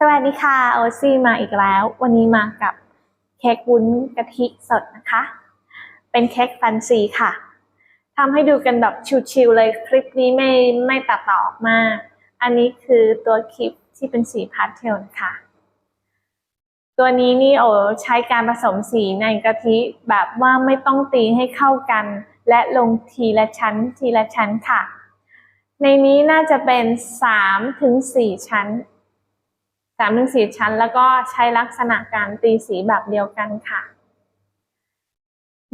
สวัสดีค่ะโอซี่มาอีกแล้ว วันนี้มากับเค้กวุ้นกะทิสดนะคะ เป็นเค้กแฟนซีค่ะทำให้ดูกันแบบชิวๆเลยคลิปนี้ไม่ไม่ตัดต่อออกมากอันนี้คือตัวคลิปที่เป็นสีพาสเทลนะคะ ตัวนี้นี่โอใช้การผสมสีในกะทิแบบว่าไม่ต้องตีให้เข้ากัน และลงทีละชั้นทีละชั้นค่ะ ในนี้น่าจะเป็นสามถึงสี่ชั้น สามถึงสี่ชั้น แล้วก็ใช้ลักษณะการตีสีแบบเดียวกันค่ะ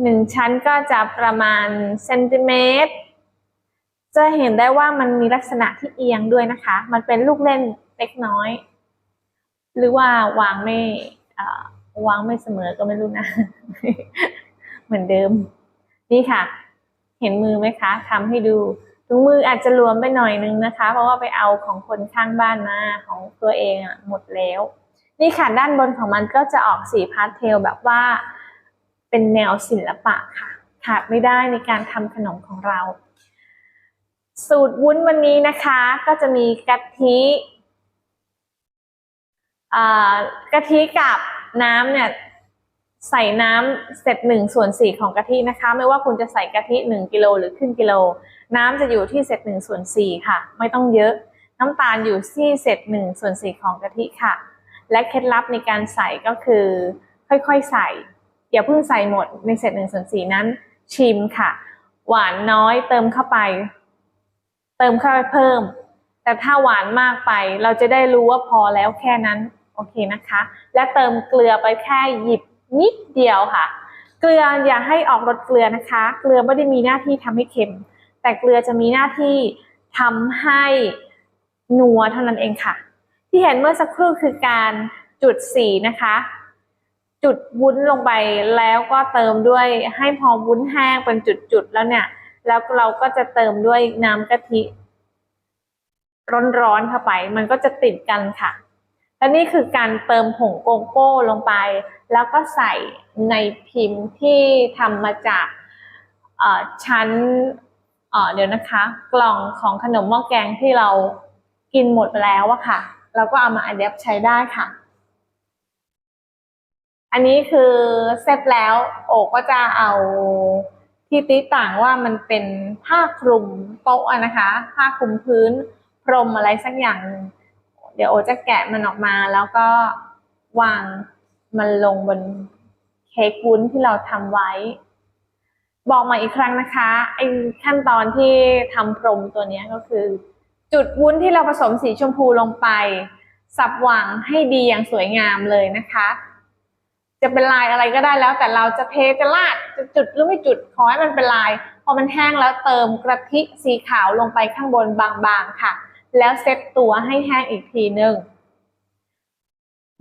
หนึ่งชั้นก็จะประมาณเซนติเมตรจะเห็นได้ว่ามันมีลักษณะที่เอียงด้วยนะคะ มันเป็นลูกเล่นเล็กน้อย หรือว่าวางไม่เอ่อวางไม่เสมอก็ไม่รู้นะ เหมือนเดิม นี่ค่ะ เห็นมือไหมคะทำให้ดู ถุงมืออาจจะรวมไปหน่อยนึงนะคะ เพราะว่าไปเอาของคนข้างบ้านมาของตัวเองอะหมดแล้ว นี่ค่ะด้านบนของมันก็จะออกสีพาสเทลแบบว่า เป็นแนวศิลปะค่ะ ขาดไม่ได้ในการทำขนมของเรา สูตรวุ้นวันนี้นะคะ ก็จะมีกะทิอ่ากะทิกับน้ำเนี่ย ใส่น้ำเศษหนึ่งส่วนสี่ของกะทินะคะ ไม่ว่าคุณจะใส่กะทิหนึ่งกิโลหรือครึ่งกิโล น้ำจะอยู่ที่เศษหนึ่งส่วนสี่ค่ะ ไม่ต้องเยอะ น้ำตาลอยู่ที่เศษหนึ่งส่วนสี่ของกะทิค่ะ และเคล็ดลับในการใส่ก็คือ ค่อยๆใส่อย่าเพิ่งใส่หมดในเศษหนึ่งส่วนสี่นั้น ชิมค่ะ หวานน้อยเติมเข้าไป เติมเข้าไปเพิ่ม แต่ถ้าหวานมากไปเราจะได้รู้ว่าพอแล้วแค่นั้นโอเคนะคะ และเติมเกลือไปแค่หยิบ นิดเดียวค่ะ เกลืออย่าให้ออกรสเกลือนะคะ เกลือไม่ได้มีหน้าที่ทำให้เค็ม แต่เกลือจะมีหน้าที่ทำให้นัวเท่านั้นเองค่ะ ที่เห็นเมื่อสักครู่คือการจุดสีนะคะ จุดวุ้นลงไปแล้วก็เติมด้วยให้พอวุ้นแห้งเป็นจุดๆแล้วเนี่ย แล้วเราก็จะเติมด้วยน้ำกะทิร้อนๆเข้าไป มันก็จะติดกันค่ะ และนี่คือการเติมผงโกโก้ลงไป แล้วก็ใส่ในพิมพ์ที่ทำมาจากชั้นเดี๋ยวนะคะ กล่องของขนมหม้อแกงที่เรากินหมดไปแล้วอะค่ะ เราก็เอามาอัดแอปใช้ได้ค่ะ อันนี้คือเสร็จแล้วโอก็จะเอาที่ติต่างว่ามันเป็นผ้าคลุมโต๊ะอะนะคะ ผ้าคลุมพื้น พรมอะไรสักอย่างหนึ่ง เดี๋ยวโอจะแกะมันออกมาแล้วก็วางมันลงบนเค้กวุ้นที่เราทำไว้ บอกมาอีกครั้งนะคะไอ้ขั้นตอนที่ทำพรมตัวนี้ก็คือ จุดวุ้นที่เราผสมสีชมพูลงไป สับหว่างให้ดีอย่างสวยงามเลยนะคะ จะเป็นลายอะไรก็ได้แล้ว แต่เราจะเทจะลาดจะจุดหรือไม่จุดขอให้มันเป็นลาย พอมันแห้งแล้วเติมกระทิสีขาวลงไปข้างบนบางๆค่ะ แล้วเซตตัวให้แห้งอีกทีหนึ่ง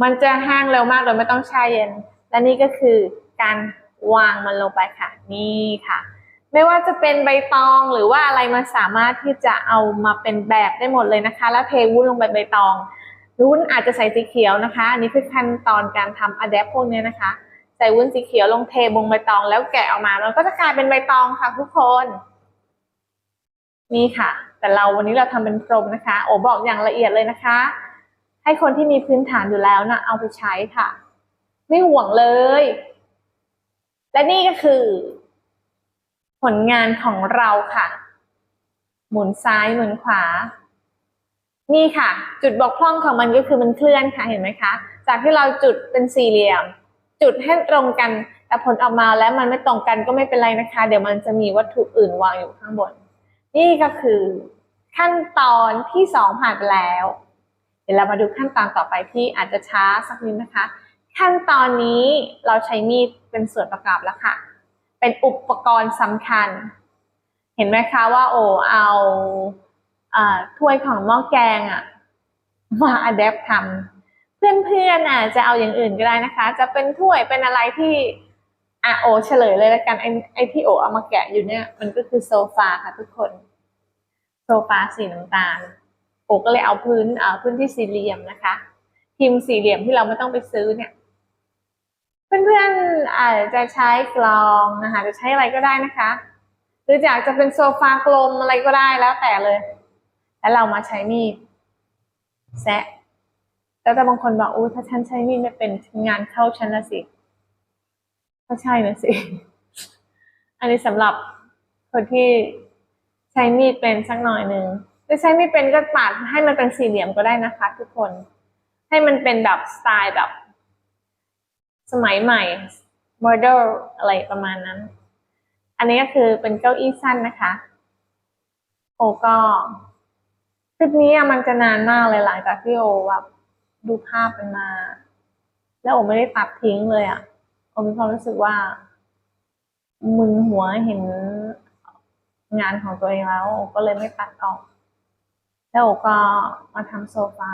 มันจะแห้งเร็วมากโดยไม่ต้องแช่เย็น และนี่ก็คือการวางมันลงไปค่ะ นี่ค่ะ ไม่ว่าจะเป็นใบตองหรือว่าอะไรมันสามารถที่จะเอามาเป็นแบบได้หมดเลยนะคะ แล้วเทวุ้นลงไปใบตองวุ้นอาจจะใส่สีเขียวนะคะ อันนี้คือขั้นตอนการทำอะแดปพวกเนี้ยนะคะ ใส่วุ้นสีเขียวลงเทบงใบตองแล้วแกะออกมามันก็จะกลายเป็นใบตองค่ะทุกคน นี่ค่ะ แต่เราวันนี้เราทำเป็นพรมนะคะ โอบอกอย่างละเอียดเลยนะคะ ให้คนที่มีพื้นฐานอยู่แล้วนะเอาไปใช้ค่ะ ไม่ห่วงเลย และนี่ก็คือ ผลงานของเราค่ะ หมุนซ้ายหมุนขวา นี่ค่ะ จุดบกพร่องของมันก็คือมันเคลื่อนค่ะเห็นไหมคะ จากที่เราจุดเป็นสี่เหลี่ยม จุดให้ตรงกันแต่ผลออกมาแล้วมันไม่ตรงกันก็ไม่เป็นไรนะคะ เดี๋ยวมันจะมีวัตถุอื่นวางอยู่ข้างบน นี่ก็คือขั้นตอนที่สองผ่านไปแล้ว เดี๋ยวเรามาดูขั้นตอนต่อไปที่อาจจะช้าสักนิดนะคะ ขั้นตอนนี้เราใช้มีดเป็นส่วนประกอบแล้วค่ะ เป็นอุปกรณ์สำคัญ เห็นไหมคะว่าโอเอาถ้วยของหม้อแกงอะมาอัดแอปทำเพื่อนๆอะจะเอาอย่างอื่นก็ได้นะคะ จะเป็นถ้วยเป็นอะไรที่ อะโอเฉลยเลยแล้วกันไอ้ไอ้ที่โอเอามาแกะอยู่เนี่ย มันก็คือโซฟาค่ะทุกคน โซฟาสีน้ำตาลโอก็เลยเอาพื้นเอ่อพื้นที่สี่เหลี่ยมนะคะพิมพ์สี่เหลี่ยมที่เราไม่ต้องไปซื้อเนี่ยเพื่อนๆอาจจะใช้กลองนะคะ จะใช้อะไรก็ได้นะคะ หรืออยากจะเป็นโซฟากลมอะไรก็ได้แล้วแต่เลย แล้วเรามาใช้มีดแซะแล้วแต่บางคนบอกอู้ถ้าฉันใช้มีดไม่เป็นงานเข้าฉันละสิ ก็ใช่นะสิ อันนี้สำหรับคนที่ใช้มีดเป็นสักหน่อยหนึ่งถ้าใช้ไม่เป็นก็ปาดให้มันเป็นสี่เหลี่ยมก็ได้นะคะ ทุกคน ให้มันเป็นแบบสไตล์แบบ สมัยใหม่โมเดลอะไรประมาณนั้น อันนี้ก็คือเป็นเก้าอี้สั้นนะคะ โอก็คลิปนี้มันจะนานมากเลยหลังจากที่โอแบบดูภาพมันมา แล้วโอไม่ได้ตัดทิ้งเลยอะ โอมีความรู้สึกว่า มึนหัวเห็นงานของตัวเองแล้วโอก็เลยไม่ตัดออก แล้วโอก็มาทำโซฟา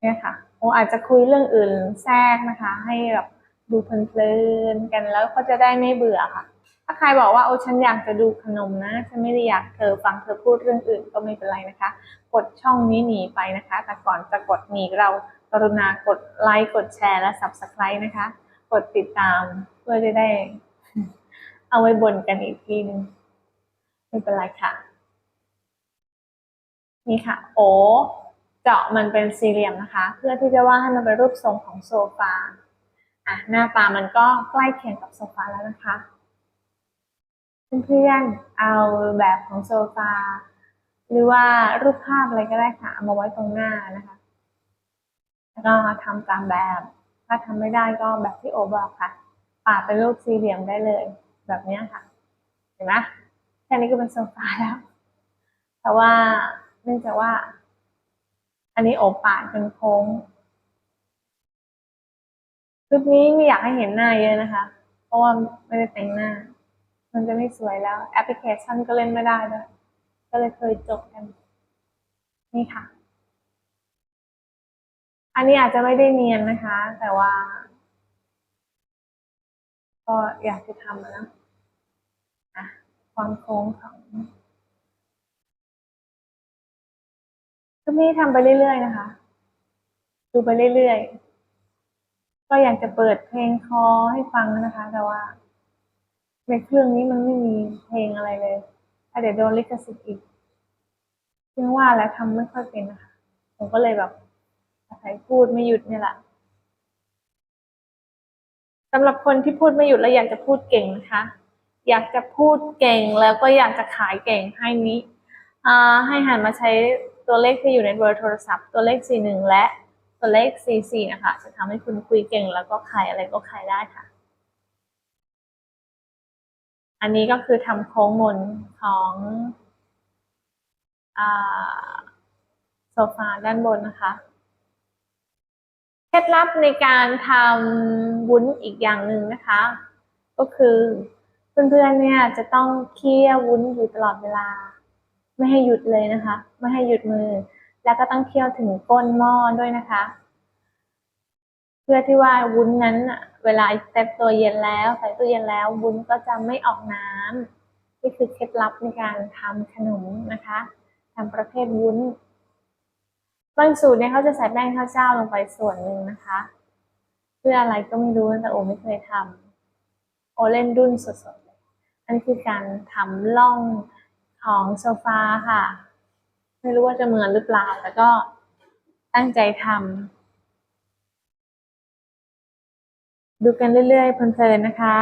เนี่ยค่ะโออาจจะคุยเรื่องอื่นแทรกนะคะ ให้แบบดูเพลินๆกันแล้วก็จะได้ไม่เบื่อค่ะ ถ้าใครบอกว่าโอ้ฉันอยากจะดูขนมนะฉันไม่ได้อยากเธอฟังเธอพูดเรื่องอื่นก็ไม่เป็นไรนะคะ กดช่องนี้หนีไปนะคะ แต่ก่อนจะกดหนีเรา กรุณากดไลค์กดแชร์และ subscribe นะคะ กดติดตามเพื่อจะได้ เอาไว้บนกันอีกทีนึงไม่เป็นไรค่ะ นี่ค่ะ โอเจาะมันเป็นสี่เหลี่ยมนะคะ เพื่อที่จะว่าให้มันเป็นรูปทรงของโซฟาอะหน้าตามันก็ใกล้เคียงกับโซฟาแล้วนะคะเพื่อนๆเอาแบบของโซฟา หรือว่ารูปภาพอะไรก็ได้ค่ะ เอามาไว้ตรงหน้านะคะ แล้วก็ทำตามแบบ ถ้าทำไม่ได้ก็แบบที่โอบอกค่ะปาดเป็นรูปสี่เหลี่ยมได้เลย แบบนี้ค่ะ เห็นไหมแค่นี้ก็เป็นโซฟาแล้ว แต่ว่าเนื่องจากว่า อันนี้โอปาดเป็นโค้งคลิปนี้ไม่อยากให้เห็นหน้าเยอะนะคะ เพราะว่าไม่ได้แต่งหน้า มันจะไม่สวยแล้ว แอปพลิเคชันก็เล่นไม่ได้ด้วยก็เลยเคยจบกัน นี่ค่ะ อันนี้อาจจะไม่ได้เนียนนะคะ แต่ว่า ก็อยากจะทำอะนะความโค้งของคลิปนี้ทำไปเรื่อยๆนะคะ ดูไปเรื่อยๆ ก็อยากจะเปิดเพลงคอให้ฟังนะคะ แต่ว่า ในเครื่องนี้มันไม่มีเพลงอะไรเลยอะเดี๋ยวโดนลิขสิทธิ์อีกซึ่งว่าแล้วทำไม่ค่อยเป็นนะคะ ผมก็เลยแบบ อาศัยพูดไม่หยุดเนี่ยแหละสำหรับคนที่พูดไม่หยุดแล้วอยากจะพูดเก่งนะคะ อยากจะพูดเก่งแล้วก็อยากจะขายเก่งให้นี้ให้หันมาใช้ตัวเลขที่อยู่ในเบอร์โทรศัพท์ ตัวเลข 41 และตัวเลข 44 นะคะ จะทำให้คุณคุยเก่งแล้วก็ขายอะไรก็ขายได้ค่ะ อันนี้ก็คือทำโค้งมนของอโซฟาด้านบนนะคะ เคล็ดลับในการทำวุ้นอีกอย่างหนึ่งนะคะ ก็คือเพื่อนๆเนี่ยจะต้องเคี่ยววุ้นอยู่ตลอดเวลา ไม่ให้หยุดเลยนะคะ ไม่ให้หยุดมือ แล้วก็ต้องเคี่ยวถึงก้นหม้อด้วยนะคะ เพื่อที่ว่าวุ้นนั้นน่ะเวลาเซตตัวเย็นแล้วใส่ตู้เย็นแล้ววุ้นก็จะไม่ออกน้ำนี่คือเคล็ดลับในการทำขนมนะคะทำประเภทวุ้น บางสูตรเนี่ยเขาจะใส่แป้งข้าวเจ้าลงไปส่วนหนึ่งนะคะ เพื่ออะไรก็ไม่รู้แต่โอไม่เคยทำโอเล่นดุนสดๆเลยอันนี้คือการทำล่องของโซฟาค่ะ ไม่รู้ว่าจะเหมือนหรือเปล่าแต่ก็ตั้งใจทำดูกันเรื่อยๆเพลินๆนะคะ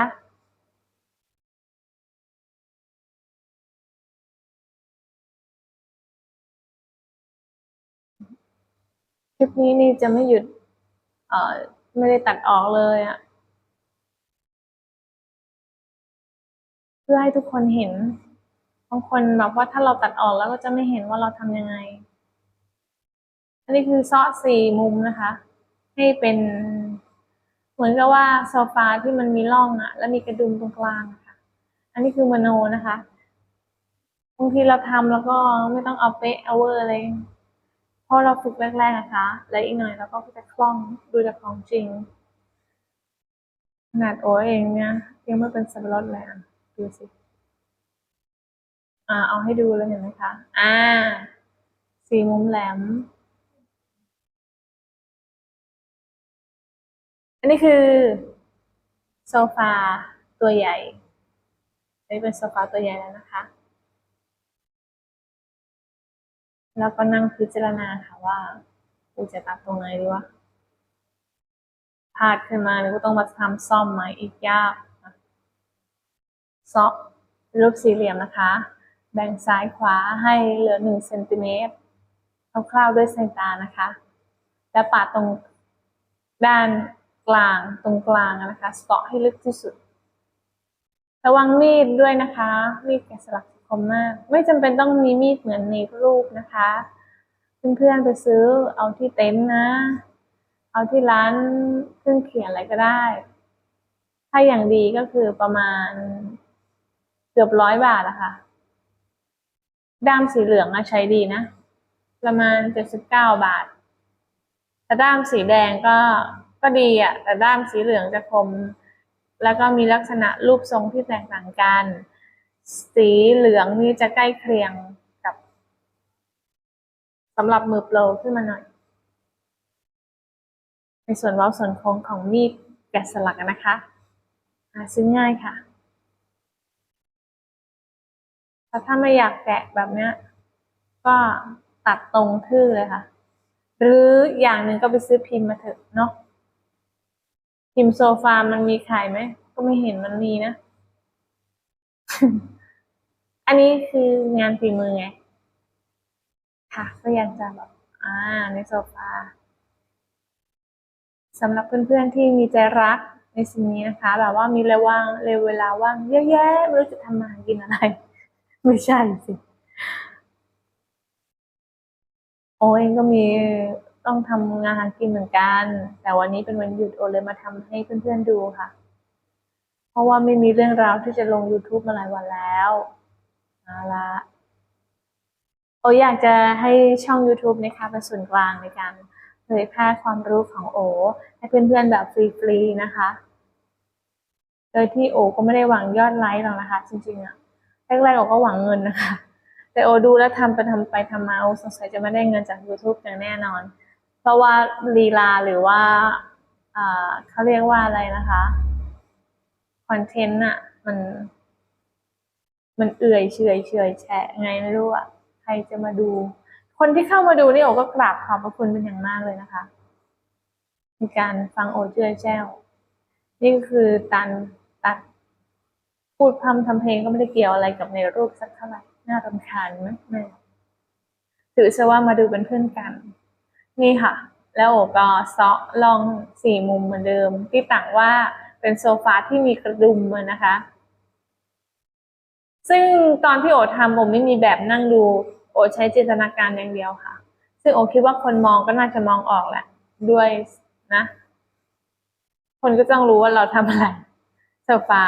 ลิปนี้นี่จะไม่หยุด เอ่อ ไม่ได้ตัดออกเลยอะเพื่อให้ทุกคนเห็น บางคนแบบว่าถ้าเราตัดออกแล้วก็จะไม่เห็นว่าเราทำยังไง อันนี้คือซอสสี่มุมนะคะ ให้เป็น เหมือนกับว่าโซฟาที่มันมีร่องอะแล้วมีกระดุมตรงกลางอะค่ะ อันนี้คือมโนนะคะบางทีเราทำแล้วก็ไม่ต้องเอาเป๊ะเอาเวอร์อะไรเพราะเราฝึกแรกๆนะคะ แล้วอีกหน่อยเราก็จะคล่องดูจากของจริงขนาดโอเองเนี่ยยังไม่เป็นสับปะรดเลยอะดูสิอ่าเอาให้ดูเลยเห็นไหมคะอ่าสีมุมแหลม อันนี้คือโซฟาตัวใหญ่อันนี้เป็นโซฟาตัวใหญ่แล้วนะคะ แล้วก็นั่งพิจารณาค่ะว่ากูจะตัดตรงไหนดีวะพลาดขึ้นมาแล้วก็ต้องมาทำซ่อมใหมอีกยากนะซอกรูปสี่เหลี่ยมนะคะ แบ่งซ้ายขวาให้เหลือหนึ่งเซนติเมตรคร่าวๆด้วยสายตานะคะ และปาดตรงด้านกลางตรงกลางนะคะสเกาะให้ลึกที่สุด ระวังมีดด้วยนะคะ มีดแกะสลัก คมมาก ไม่จำเป็นต้องมีมีดเหมือนในรูปนะคะ เพื่อนๆไปซื้อเอาที่เต็นท์นะ เอาที่ร้านเครื่องเขียนอะไรก็ได้ ถ้าอย่างดีก็คือประมาณเกือบร้อยบาทอะค่ะด้ามสีเหลืองอะใช้ดีนะ ประมาณเจ็ดสิบเก้าบาทแต่ด้ามสีแดงก็ก็ดีอะแต่ด้ามสีเหลืองจะคม แล้วก็มีลักษณะรูปทรงที่แตกต่างกัน สีเหลืองนี่จะใกล้เคียงกับสำหรับมือโปรขึ้นมาหน่อย ในส่วนเว้าส่วนโค้งของมีดแกะสลักนะคะหาซื้อง่ายค่ะแต่ถ้าไม่อยากแกะแบบเนี้ย ก็ตัดตรงทื่อเลยค่ะ หรืออย่างหนึ่งก็ไปซื้อพิมพ์มาเถอะเนาะพิมพ์โซฟามันมีขายไหม ก็ไม่เห็นมันมีนะ อันนี้คืองานฝีมือไง ค่ะก็อยากจะแบบอ่า ในโซฟาสำหรับเพื่อนๆที่มีใจรักในสิ่งนี้นะคะ แบบว่ามีเวลาว่างเลยเวลาว่างเยอะแยะไม่รู้จะทำมาหากินอะไร ไม่ใช่สิโอเองก็มีต้องทำงานหากินเหมือนกัน แต่วันนี้เป็นวันหยุดโอเลยมาทำให้เพื่อนๆดูค่ะ เพราะว่าไม่มีเรื่องราวที่จะลง YouTube มาหลายวันแล้ว เอาละโออยากจะให้ช่อง YouTube นะคะเป็นส่วนกลางในการเผยแพร่ความรู้ของโอ ให้เพื่อนๆแบบฟรีๆนะคะ โดยที่โอก็ไม่ได้หวังยอดไลค์หรอกนะคะ จริงๆอะแรกๆโอก็หวังเงินนะคะ แต่โอดูแล้วทำไปทำไปทำมาโอสงสัยจะไม่ได้เงินจาก YouTube อย่างแน่นอน เพราะว่าลีลาหรือว่าอ่าเขาเรียกว่าอะไรนะคะคอนเทนต์อะมัน มันเอื่อยเฉยเฉยแฉะไงไม่รู้อะใครจะมาดู คนที่เข้ามาดูนี่โอก็กราบขอบพระคุณเป็นอย่างมากเลยนะคะในการฟังโอเจือแจ้วนี่คือตันตัดพูดพร่ำทำเพลงก็ไม่ได้เกี่ยวอะไรกับในรูปสักเท่าไหร่น่ารำคาญไหมแม่ถือซะว่ามาดูเป็นเพื่อนกัน นี่ค่ะ แล้วโอก็เซาะลองสี่มุมเหมือนเดิม ที่ต่างว่าเป็นโซฟาที่มีกระดุมอะนะคะ ซึ่งตอนที่โอทำโอไม่มีแบบนั่งดู โอใช้จินตนาการอย่างเดียวค่ะ ซึ่งโอคิดว่าคนมองก็น่าจะมองออกแหละ ด้วยนะ คนก็ต้องรู้ว่าเราทำอะไรโซฟา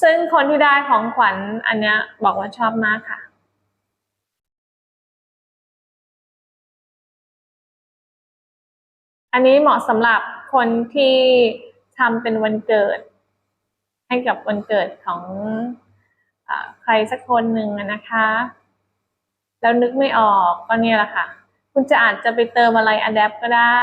ซึ่งคนที่ได้ของขวัญอันเนี้ยบอกว่าชอบมากค่ะอันนี้เหมาะสำหรับคนที่ทำเป็นวันเกิด ให้กับวันเกิดของ ใครสักคนหนึ่งนะคะ แล้วนึกไม่ออกก็เนี่ยแหละค่ะ คุณจะอาจจะไปเติมอะไรอัดแอปก็ได้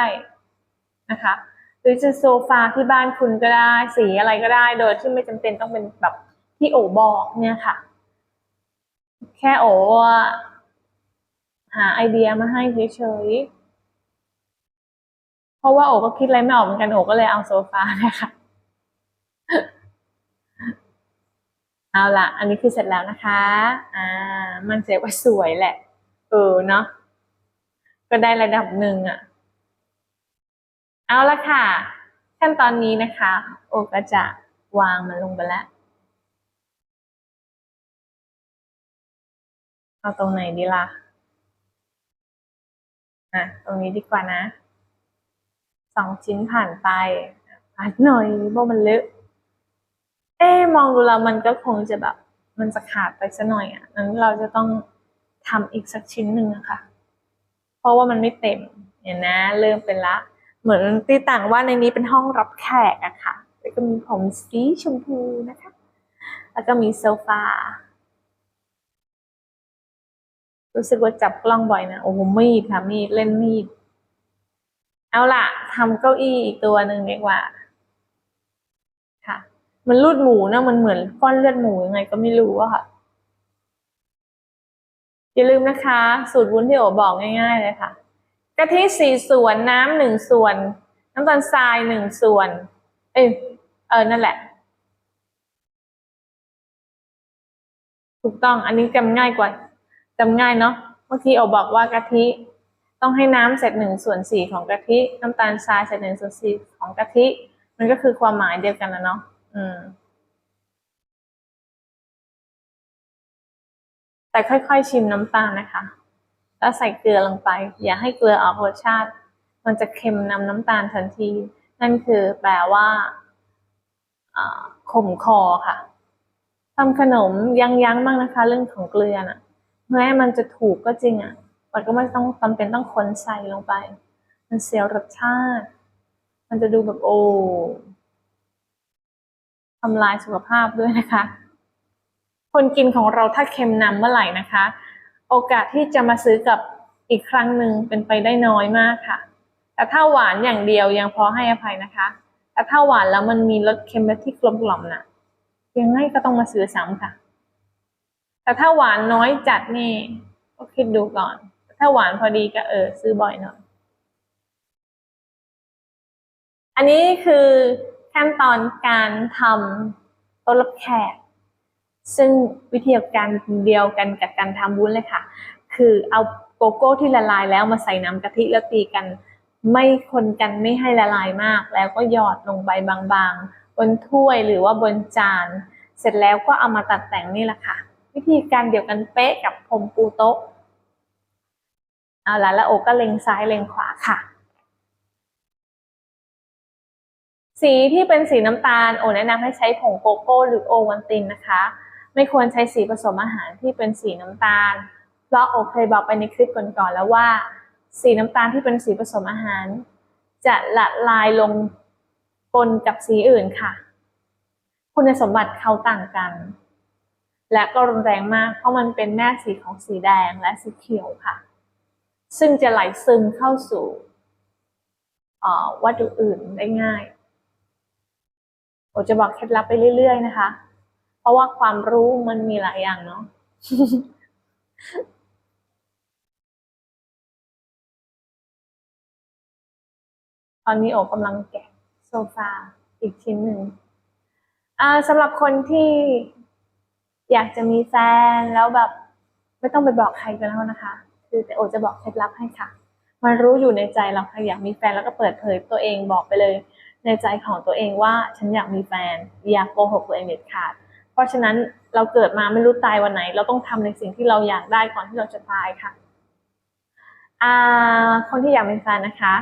นะคะ หรือจะโซฟาที่บ้านคุณก็ได้ สีอะไรก็ได้ โดยที่ไม่จำเป็นต้องเป็นแบบที่โอบอกเนี่ยค่ะ แค่โอหาไอเดียมาให้เฉยๆ เพราะว่าโอก็คิดอะไรไม่ออกเหมือนกันโอก็เลยเอาโซฟาเนี่ยค่ะ เอาละอันนี้คือเสร็จแล้วนะคะ อ่า มันเสียว่าสวยแหละ เออเนาะ ก็ได้ระดับหนึ่งอะเอาละค่ะ ขั้นตอนนี้นะคะ โอก็จะวางมันลงไปแล้ว เอาตรงไหนดีล่ะ อะ ตรงนี้ดีกว่านะ สองชิ้นผ่านไปผ่านหน่อยเพราะมันเลอะ เอ๊ะมองดูแล้วมันก็คงจะแบบ มันจะขาดไปซะหน่อยอะนั้นเราจะต้องทำอีกสักชิ้นหนึ่งอะค่ะ เพราะว่ามันไม่เต็มเนี่ยนะ เริ่มเป็นละ เหมือนตีต่างว่าในนี้เป็นห้องรับแขกอะค่ะแล้วก็มีผมสีชมพูนะคะ แล้วก็มีโซฟา รู้สึกว่าจับกล้องบ่อยนะ โอ้โหมีดค่ะมีดเล่นมีด เอาล่ะทำเก้าอี้อีกตัวหนึ่งดีกว่า มันรูดหมูนะมันเหมือนก้อนเลือดหมูยังไงก็ไม่รู้อะค่ะ อย่าลืมนะคะ สูตรวุ้นที่โอบอกง่าย ๆ เลยค่ะกะทิสี่ส่วนน้ำหนึ่งส่วน น้ำตาลทรายหนึ่งส่วน เอยเออนั่นแหละ ถูกต้องอันนี้จำง่ายกว่าจำง่ายเนาะเมื่อกี้โอบอกว่ากะทิต้องให้น้ำเสร็จหนึ่งส่วนสี่ของกะทิ น้ำตาลทรายเสร็จหนึ่งส่วนสี่ของกะทิ มันก็คือความหมายเดียวกันนะเนาะ อืม แต่ค่อยๆชิมน้ำตาลนะคะ แล้วใส่เกลือลงไป อย่าให้เกลือออกรสชาติ มันจะเค็มนำน้ำตาลทันที นั่นคือแปลว่าอ่าขมคอค่ะทำขนมยั้งยั้งบ้างนะคะ เรื่องของเกลือน่ะแม้มันจะถูกก็จริงอะมันก็ไม่ต้องจำเป็นต้องคนใส่ลงไป มันเสียรสชาติ มันจะดูแบบโอ้ ทำลายสุขภาพด้วยนะคะ คนกินของเราถ้าเค็มนำเมื่อไหร่นะคะ โอกาสที่จะมาซื้อกับอีกครั้งหนึ่งเป็นไปได้น้อยมากค่ะ แต่ถ้าหวานอย่างเดียวยังพอให้อภัยนะคะ แต่ถ้าหวานแล้วมันมีรสเค็มและที่กลมกล่อมน่ะยังไงก็ต้องมาซื้อซ้ำค่ะ แต่ถ้าหวานน้อยจัดนี่ก็คิดดูก่อน ถ้าหวานพอดีก็เออซื้อบ่อยหน่อย อันนี้คือ ขั้นตอนการทำโต๊ะรับแขก ซึ่งวิธีการเดียวกันกับการทำวุ้นเลยค่ะ คือเอาโกโก้ที่ละลายแล้วมาใส่น้ำกะทิแล้วตีกัน ไม่คนกันไม่ให้ละลายมาก แล้วก็หยอดลงไปบางๆ บนถ้วยหรือว่าบนจาน เสร็จแล้วก็เอามาตัดแต่งนี่แหละค่ะ วิธีการเดียวกันเป๊ะกับผมปูโต๊ะเอาละแล้วโอก็เล็งซ้ายเล็งขวาค่ะ สีที่เป็นสีน้ำตาลโอแนะนำให้ใช้ผงโกโก้หรือโอวันตินนะคะ ไม่ควรใช้สีผสมอาหารที่เป็นสีน้ำตาล เพราะโอเคยบอกไปในคลิปก่อนๆแล้วว่า สีน้ำตาลที่เป็นสีผสมอาหาร จะละลายลงปนกับสีอื่นค่ะ คุณสมบัติเขาต่างกัน และก็รุนแรงมากเพราะมันเป็นแม่สีของสีแดงและสีเขียวค่ะ ซึ่งจะไหลซึมเข้าสู่วัตถุอื่นได้ง่าย โอจะบอกเคล็ดลับไปเรื่อยๆนะคะ เพราะว่าความรู้มันมีหลายอย่างเนาะตอนนี้โอกำลังแกะโซฟาอีกชิ้นหนึ่งสำหรับคนที่อยากจะมีแฟนแล้วแบบ ไม่ต้องไปบอกใครกันแล้วนะคะ คือแต่โอจะบอกเคล็ดลับให้ค่ะ มันรู้อยู่ในใจเราค่ะอยากมีแฟนแล้วก็เปิดเผยตัวเองบอกไปเลย ในใจของตัวเองว่าฉันอยากมีแฟน อยากโกหกตัวเองเด็ดขาด เพราะฉะนั้นเราเกิดมาไม่รู้ตายวันไหน เราต้องทำในสิ่งที่เราอยากได้ก่อนที่เราจะตายค่ะอ่าคนที่อยากมีแฟนนะคะ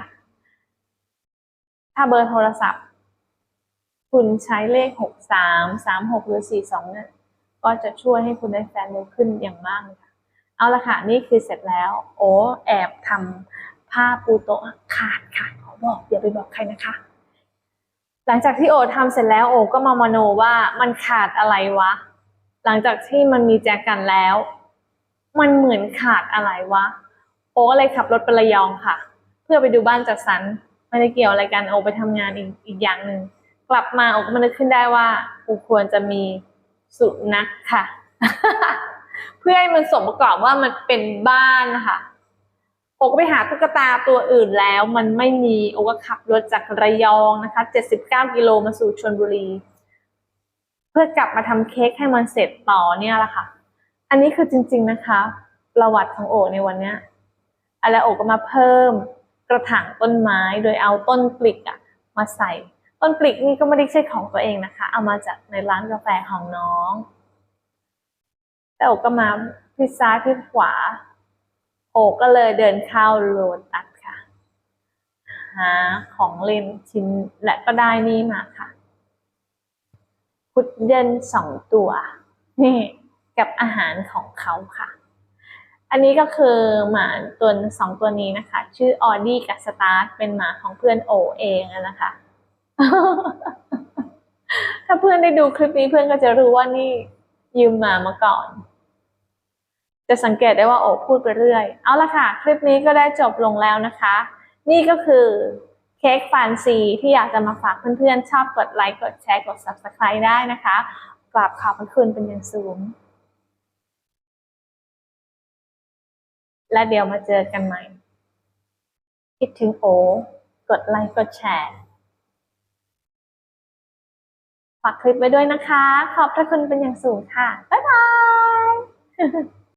ถ้าเบอร์โทรศัพท์ คุณใช้เลขหกสามสามหกหรือสี่สองเนี่ยก็จะช่วยให้คุณได้แฟนเร็วขึ้นอย่างมากเลยค่ะเอาละค่ะ นี่คือเสร็จแล้ว โอ้แอบทำผ้าปูโต๊ะขาดค่ะขอบอกอย่าไปบอกใครนะคะ หลังจากที่โอทำเสร็จแล้วโอก็มามโนว่ามันขาดอะไรวะ หลังจากที่มันมีแจกันแล้ว มันเหมือนขาดอะไรวะ โอก็เลยขับรถไประยองค่ะ เพื่อไปดูบ้านจัดสรรไม่ได้เกี่ยวอะไรกันโอไปทำงานอีกอีกอย่างหนึ่งกลับมาโอก็มานึกขึ้นได้ว่ากูควรจะมีสุนัขค่ะ เพื่อให้มันสมประกอบว่ามันเป็นบ้านนะคะ โอก็ไปหาตุ๊กตาตัวอื่นแล้ว มันไม่มีโอก็ขับรถจากระยองนะคะ79กิโลมาสู่ชลบุรี เพื่อกลับมาทำเค้กให้มันเสร็จต่อเนี่ยแหละค่ะ อันนี้คือจริง ๆนะคะ ประวัติของโอในวันเนี้ยอะไรโอก็มาเพิ่มกระถางต้นไม้โดยเอาต้นปลิกอะมาใส่ ต้นปลิกนี่ก็ไม่ได้ใช่ของตัวเองนะคะ เอามาจากในร้านกาแฟของน้อง แต่โอก็มาพิซซ่ายที่ขวา โอก็เลยเดินเข้าโลตัสค่ะ หาของเล่นชิ้นและก็ได้นี่มาค่ะพุดเดิลสองตัว นี่กับอาหารของเขาค่ะ อันนี้ก็คือหมาตัวสองตัวนี้นะคะ ชื่อออดี้กับสตาร์ทเป็นหมาของเพื่อนโอเองนะคะถ้าเพื่อนได้ดูคลิปนี้เพื่อนก็จะรู้ว่านี่ยืมหมามาก่อน จะสังเกตได้ว่าโอพูดไปเรื่อย เอาละค่ะ คลิปนี้ก็ได้จบลงแล้วนะคะ นี่ก็คือเค้กฟานซีที่อยากจะมาฝากเพื่อนๆ ชอบกดไลค์ กดแชร์ กด subscribe ได้นะคะกราบขอบพระคุณเป็นอย่างสูง และเดี๋ยวมาเจอกันใหม่ คิดถึงโอ กดไลค์ กดแชร์ ฝากคลิปไว้ด้วยนะคะ ขอบพระคุณเป็นอย่างสูงค่ะ บ๊ายบาย